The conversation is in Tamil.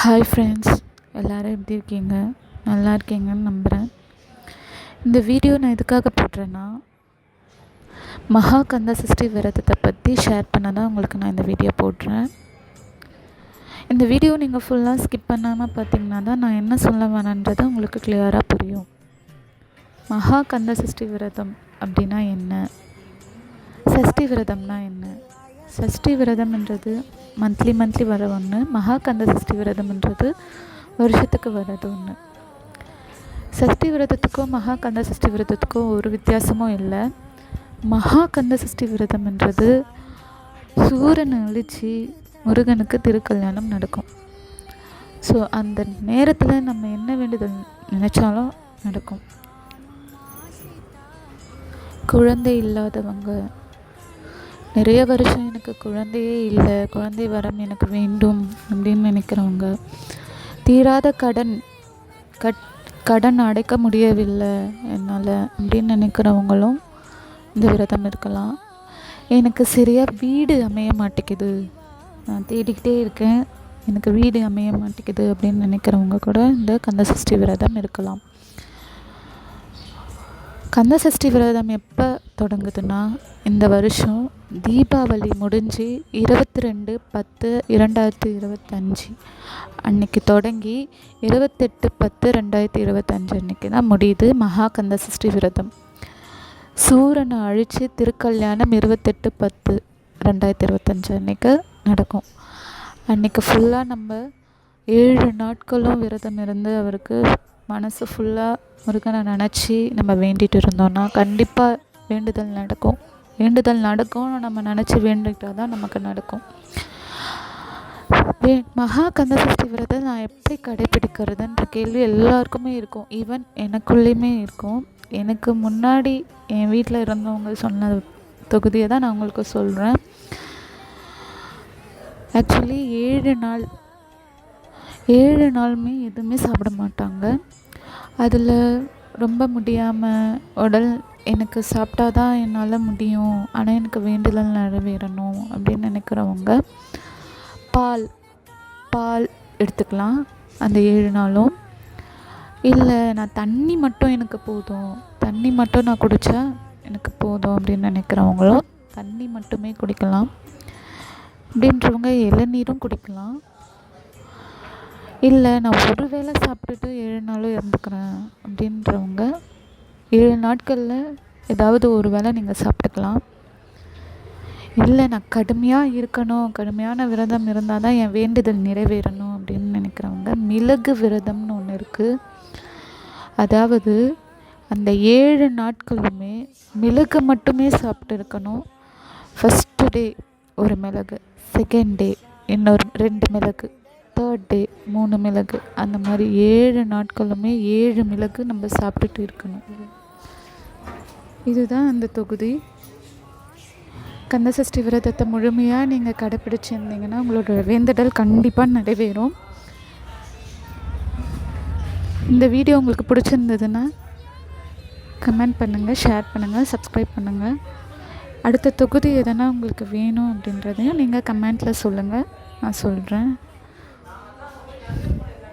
ஹாய் ஃப்ரெண்ட்ஸ் எல்லோரும் எப்படி இருக்கீங்க? நல்லா இருக்கீங்கன்னு நம்புகிறேன் இந்த வீடியோ நான் எதுக்காக போடுறேன்னா மகா கந்த சஷ்டி விரதத்தை பற்றி ஷேர் பண்ண தான் உங்களுக்கு நான் இந்த வீடியோ போடுறேன். இந்த வீடியோ நீங்கள் ஃபுல்லாக ஸ்கிப் பண்ணாமல் பார்த்தீங்கன்னா தான் நான் என்ன சொல்ல வேணான்றது உங்களுக்கு கிளியராக புரியும். மகா கந்த சஷ்டி விரதம் அப்படின்னா என்ன? சஷ்டி விரதம்னா என்ன? சஷ்டி விரதம்ன்றது மந்த்லி மந்த்லி வர ஒன்று மகாகந்த சஷ்டி விரதம்ன்றது வருஷத்துக்கு வர்றது ஒன்று சஷ்டி விரதத்துக்கும் மகாகந்த சஷ்டி விரதத்துக்கும் ஒரு வித்தியாசமும் இல்லை. மகாகந்த சஷ்டி விரதம்ன்றது சூரியனை அழிச்சு முருகனுக்கு திருக்கல்யாணம் நடக்கும். ஸோ அந்த நேரத்தில் நம்ம என்ன வேண்டுதல் நினச்சாலும் நடக்கும். குழந்தை இல்லாதவங்க நிறைய வருஷம் எனக்கு குழந்தையே இல்லை. குழந்தை வரம் எனக்கு வேண்டும் அப்படின்னு நினைக்கிறவங்க தீராத கடன் கட் கடன் அடைக்க முடியவில்லை என்னால் அப்படின்னு நினைக்கிறவங்களும் இந்த விரதம் இருக்கலாம். எனக்கு சரியாக வீடு அமைய மாட்டேங்குது. நான் தேடிக்கிட்டே இருக்கேன். எனக்கு வீடு அமைய மாட்டேங்குது அப்படின்னு நினைக்கிறவங்க கூட இந்த கந்தசஷ்டி விரதம் இருக்கலாம். கந்தசஷ்டி விரதம் எப்போ தொடங்குதுன்னா இந்த வருஷம் தீபாவளி முடிஞ்சு இருபத்தி ரெண்டு பத்து இரண்டாயிரத்தி இருபத்தஞ்சி அன்னைக்கு தொடங்கி இருபத்தெட்டு பத்து ரெண்டாயிரத்தி இருபத்தஞ்சு அன்னைக்கு தான் முடியுது மகா கந்த சஷ்டி விரதம். சூரனை அழித்து திருக்கல்யாணம் இருபத்தெட்டு பத்து ரெண்டாயிரத்தி இருபத்தஞ்சு அன்னைக்கு நடக்கும். அன்னைக்கு ஃபுல்லாக நம்ம ஏழு நாட்களும் விரதம் இருந்து அவருக்கு மனசு ஃபுல்லாக முருகனை நினச்சி நம்ம வேண்டிகிட்டு இருந்தோன்னா கண்டிப்பாக வேண்டுதல் நடக்கும். வேண்டுதல் நடக்கும்னு நம்ம நினச்சி வேண்டிக்கிட்டால் தான் நமக்கு நடக்கும். வே மகா கந்தசஷ்டி விரதம் நான் எப்படி கடைபிடிக்கிறதுன்ற கேள்வி எல்லாருக்குமே இருக்கும். ஈவன் எனக்குள்ளேயுமே இருக்கும். எனக்கு முன்னாடி என் வீட்டில் இருந்தவங்க சொன்ன தொகுதியை தான் நான் உங்களுக்கு சொல்கிறேன் ஆக்சுவலி ஏழு நாள் ஏழு நாளுமே எதுவுமே சாப்பிட மாட்டாங்க. அதில் ரொம்ப முடியாமல் உடல் எனக்கு சாப்பிட்டா தான் என்னால் முடியும். ஆனால் எனக்கு வேண்டுதல் நிறைவேறணும் அப்படின்னு நினைக்கிறவங்க பால் பால் எடுத்துக்கலாம் அந்த ஏழு நாளும். இல்லை நான் தண்ணி மட்டும் எனக்கு போதும். தண்ணி மட்டும் நான் குடித்தா எனக்கு போதும் அப்படின்னு நினைக்கிறவங்களும் தண்ணி மட்டுமே குடிக்கலாம். அப்படின்றவங்க இளநீரும் குடிக்கலாம். இல்லை நான் ஒரு வேளை சாப்பிட்டுட்டு ஏழு நாளும் இறந்துக்கிறேன் அப்படின்றவங்க ஏழு நாட்களில் ஏதாவது ஒரு வேளை நீங்கள் சாப்பிட்டுக்கலாம். இல்லை நான் கடுமையாக இருக்கணும் கடுமையான விரதம் இருந்தால் தான் என் வேண்டுதல் நிறைவேறணும் அப்படின்னு நினைக்கிறவங்க மிளகு விரதம்னு ஒன்று இருக்குது அதாவது அந்த ஏழு நாட்களுமே மிளகு மட்டுமே சாப்பிட்டு இருக்கணும். ஃபஸ்ட்டு டே ஒரு மிளகு செகண்ட் டே இன்னொரு ரெண்டு மிளகு. தேர்ட் டே மூணு மிளகு. அந்த மாதிரி ஏழு நாட்களுமே ஏழு மிளகு நம்ம சாப்பிட்டுட்டு இருக்கணும். இதுதான் அந்த தொகுதி. கந்தசஷ்டி விரதத்தை முழுமையாக நீங்கள் கடைப்பிடிச்சிருந்தீங்கன்னா உங்களோட வேந்தடல் கண்டிப்பாக நிறைவேறும். இந்த வீடியோ உங்களுக்கு பிடிச்சிருந்ததுன்னா கமெண்ட் பண்ணுங்கள் ஷேர் பண்ணுங்கள் சப்ஸ்கிரைப் பண்ணுங்கள் அடுத்த தொகுதி எதனா உங்களுக்கு வேணும் அப்படின்றதையும் நீங்கள் கமெண்ட்டில் சொல்லுங்கள் நான் சொல்கிறேன்